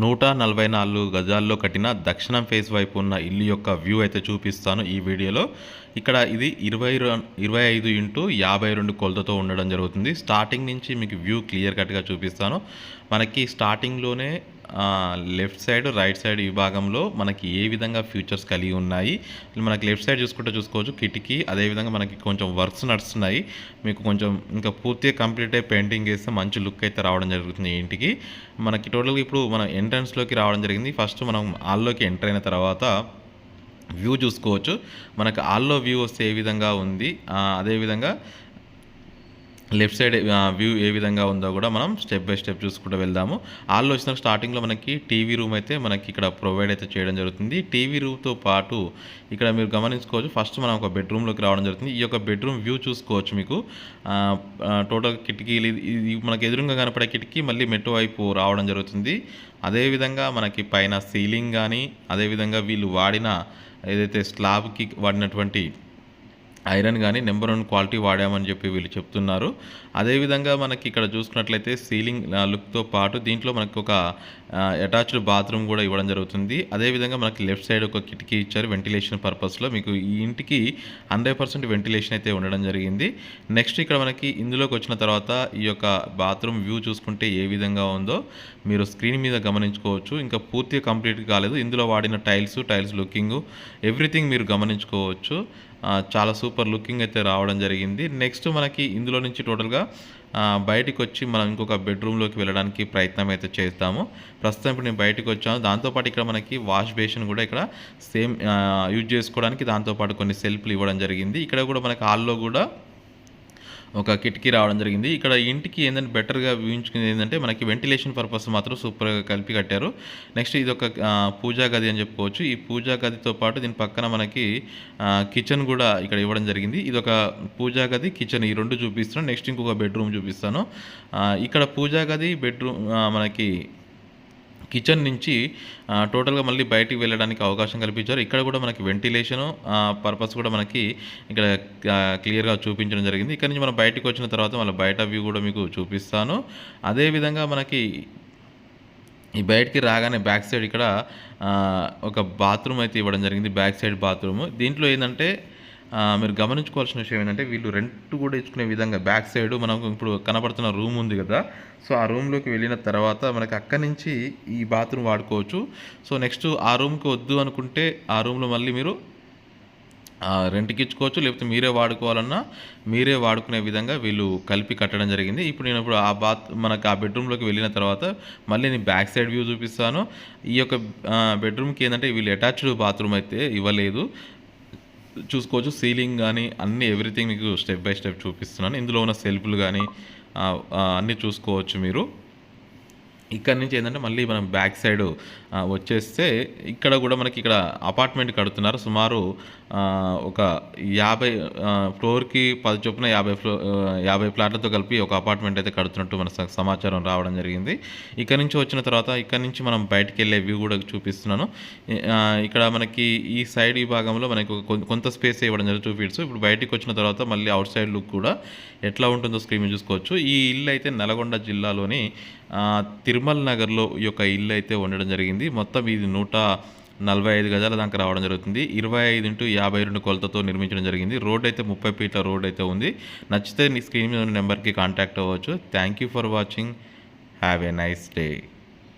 నూట నలభై నాలుగు గజాల్లో కట్టిన దక్షిణం ఫేస్ వైపు ఉన్న ఇల్లు యొక్క వ్యూ అయితే చూపిస్తాను ఈ వీడియోలో. ఇక్కడ ఇది ఇరవై ఇరవై ఐదు ఇంటూ యాభై రెండు కొలతతో ఉండడం జరుగుతుంది. స్టార్టింగ్ నుంచి మీకు వ్యూ క్లియర్ కట్గా చూపిస్తాను. మనకి స్టార్టింగ్లోనే లెఫ్ట్ సైడ్ రైట్ సైడ్ విభాగంలో మనకి ఏ విధంగా ఫ్యూచర్స్ కలిగి ఉన్నాయి? మనకి లెఫ్ట్ సైడ్ చూసుకుంటే చూసుకోవచ్చు కిటికీ అదేవిధంగా మనకి కొంచెం వర్క్స్ నడుస్తున్నాయి. మీకు కొంచెం ఇంకా పూర్తిగా కంప్లీట్ అయ్యి పెయింటింగ్ చేస్తే మంచి లుక్ అయితే రావడం జరుగుతుంది ఇంటికి. మనకి టోటల్గా ఇప్పుడు మన ఎంట్రన్స్లోకి రావడం జరిగింది. ఫస్ట్ మనం హాల్లోకి ఎంటర్ అయిన తర్వాత వ్యూ చూసుకోవచ్చు. మనకు హాల్లో వ్యూ వస్తే ఏ విధంగా ఉంది? అదేవిధంగా లెఫ్ట్ సైడ్ వ్యూ ఏ విధంగా ఉందో కూడా మనం స్టెప్ బై స్టెప్ చూసుకుంటూ వెళ్దాము. వాళ్ళు వచ్చిన స్టార్టింగ్లో మనకి టీవీ రూమ్ అయితే మనకి ఇక్కడ ప్రొవైడ్ అయితే చేయడం జరుగుతుంది. టీవీ రూమ్తో పాటు ఇక్కడ మీరు గమనించుకోవచ్చు ఫస్ట్ మనం ఒక బెడ్రూమ్లోకి రావడం జరుగుతుంది. ఈ యొక్క బెడ్రూమ్ వ్యూ చూసుకోవచ్చు మీకు. టోటల్ కిటికీలు ఇది- ఇది మనకి ఎదురుగా కనపడే కిటికీ మళ్ళీ మెట్టు వైపు రావడం జరుగుతుంది. అదేవిధంగా మనకి పైన సీలింగ్ కానీ అదేవిధంగా వీళ్ళు వాడిన ఏదైతే స్లాబ్కి వాడినటువంటి ఐరన్ కానీ నెంబర్ వన్ క్వాలిటీ వాడామని చెప్పి వీళ్ళు చెప్తున్నారు. అదేవిధంగా మనకి ఇక్కడ చూసుకున్నట్లయితే సీలింగ్ లుక్తో పాటు దీంట్లో మనకు ఒక అటాచ్డ్ బాత్రూమ్ కూడా ఇవ్వడం జరుగుతుంది. అదేవిధంగా మనకి లెఫ్ట్ సైడ్ ఒక కిటికీ ఇచ్చారు వెంటిలేషన్ పర్పస్లో. మీకు ఈ ఇంటికి హండ్రెడ్ పర్సెంట్ వెంటిలేషన్ అయితే ఉండడం జరిగింది. నెక్స్ట్ ఇక్కడ మనకి ఇందులోకి వచ్చిన తర్వాత ఈ యొక్క బాత్రూమ్ వ్యూ చూసుకుంటే ఏ విధంగా ఉందో మీరు స్క్రీన్ మీద గమనించుకోవచ్చు. ఇంకా పూర్తిగా కంప్లీట్ కాలేదు. ఇందులో వాడిన టైల్స్ టైల్స్ లుకింగ్ ఎవ్రీథింగ్ మీరు గమనించుకోవచ్చు. చాలా సూపర్ లుకింగ్ అయితే రావడం జరిగింది. నెక్స్ట్ మనకి ఇందులో నుంచి టోటల్గా బయటికి వచ్చి మనం ఇంకొక బెడ్రూమ్లోకి వెళ్ళడానికి ప్రయత్నం అయితే చేస్తాము. ప్రస్తుతం ఇప్పుడు నేను బయటకు వచ్చాను దాంతోపాటు ఇక్కడ మనకి వాష్ బేసిన్ కూడా ఇక్కడ సేమ్ యూజ్ చేసుకోవడానికి దాంతోపాటు కొన్ని సెల్ఫ్లు ఇవ్వడం జరిగింది. ఇక్కడ కూడా మనకి హాల్లో కూడా ఒక కిటికీ రావడం జరిగింది. ఇక్కడ ఇంటికి ఏంటంటే బెటర్గా ఊహించుకునేది ఏంటంటే మనకి వెంటిలేషన్ పర్పస్ మాత్రం సూపర్గా కలిపి కట్టారు. నెక్స్ట్ ఇది ఒక పూజా గది అని చెప్పుకోవచ్చు. ఈ పూజా గదితో పాటు దీని పక్కన మనకి కిచెన్ కూడా ఇక్కడ ఇవ్వడం జరిగింది. ఇది ఒక పూజా గది కిచెన్ ఈ రెండు చూపిస్తున్నాను. నెక్స్ట్ ఇంకొక బెడ్రూమ్ చూపిస్తాను. ఇక్కడ పూజా గది బెడ్రూమ్ మనకి కిచెన్ నుంచి టోటల్గా మళ్ళీ బయటికి వెళ్ళడానికి అవకాశం కల్పించారు. ఇక్కడ కూడా మనకి వెంటిలేషన్ పర్పస్ కూడా మనకి ఇక్కడ క్లియర్గా చూపించడం జరిగింది. ఇక్కడ నుంచి మనం బయటికి వచ్చిన తర్వాత మళ్ళీ బయట వ్యూ కూడా మీకు చూపిస్తాను. అదేవిధంగా మనకి ఈ బయటికి రాగానే బ్యాక్ సైడ్ ఇక్కడ ఒక బాత్రూమ్ అయితే ఇవ్వడం జరిగింది. Back side bathroom. దీంట్లో ఏంటంటే మీరు గమనించుకోవాల్సిన విషయం ఏంటంటే వీళ్ళు రెంట్ కూడా ఇచ్చుకునే విధంగా బ్యాక్ సైడ్ మనకు ఇప్పుడు కనపడుతున్న రూమ్ ఉంది కదా సో ఆ రూమ్లోకి వెళ్ళిన తర్వాత మనకి అక్కడి నుంచి ఈ బాత్రూమ్ వాడుకోవచ్చు. సో నెక్స్ట్ ఆ రూమ్కి వద్దు అనుకుంటే ఆ రూమ్లో మళ్ళీ మీరు ఆ, రెంట్కి ఇచ్చుకోవచ్చు. లేకపోతే మీరే వాడుకోవాలన్నా మీరే వాడుకునే విధంగా వీళ్ళు కలిపి కట్టడం జరిగింది. ఇప్పుడు నేను ఇప్పుడు ఆ బాత్ మనకు ఆ బెడ్రూమ్లోకి వెళ్ళిన తర్వాత మళ్ళీ నేను బ్యాక్ సైడ్ వ్యూ చూపిస్తాను. ఈ యొక్క బెడ్రూమ్కి ఏంటంటే వీళ్ళు అటాచ్డ్ బాత్రూమ్ అయితే ఇవ్వలేదు. చూసుకోవచ్చు. సీలింగ్ కానీ అన్ని ఎవ్రీథింగ్ మీకు స్టెప్ బై స్టెప్ చూపిస్తున్నాను. ఇందులో ఉన్న సెల్ఫ్లు కానీ అన్నీ చూసుకోవచ్చు మీరు. ఇక్కడ నుంచి ఏంటంటే మళ్ళీ మనం బ్యాక్ సైడ్ వచ్చేస్తే ఇక్కడ కూడా మనకి ఇక్కడ అపార్ట్మెంట్ కడుతున్నారు. సుమారు ఒక యాభై ఫ్లోర్కి పది చొప్పున యాభై ఫ్లో యాభై ఫ్లాట్లతో కలిపి ఒక అపార్ట్మెంట్ అయితే కడుతున్నట్టు మన స- సమాచారం రావడం జరిగింది. ఇక్కడ నుంచి వచ్చిన తర్వాత ఇక్కడ నుంచి మనం బయటికి వెళ్ళే వ్యూ కూడా చూపిస్తున్నాను. ఇక్కడ మనకి ఈ సైడ్ ఈ భాగంలో మనకి కొంత స్పేస్ ఇవ్వడం జరిగింది టూ ఫీట్స్ ఇప్పుడు బయటికి వచ్చిన తర్వాత మళ్ళీ అవుట్ సైడ్ లుక్ కూడా ఎట్లా ఉంటుందో స్క్రీన్ చూసుకోవచ్చు. ఈ ఇల్లు అయితే నల్గొండ జిల్లాలోని తిరుమల నిర్మల్ నగర్లో ఈ యొక్క ఇల్లు అయితే ఉండడం జరిగింది. మొత్తం ఇది నూట నలభై ఐదు గజాల దాకా రావడం జరుగుతుంది. ఇరవై ఐదు ఇంటూ యాభై రెండు కొలతతో నిర్మించడం జరిగింది. రోడ్ అయితే ముప్పై ఫీట్ల రోడ్ అయితే ఉంది. నచ్చితే నీ స్క్రీన్ మీద ఉన్న నెంబర్కి కాంటాక్ట్ అవ్వచ్చు. Thank you for watching. Have a nice day.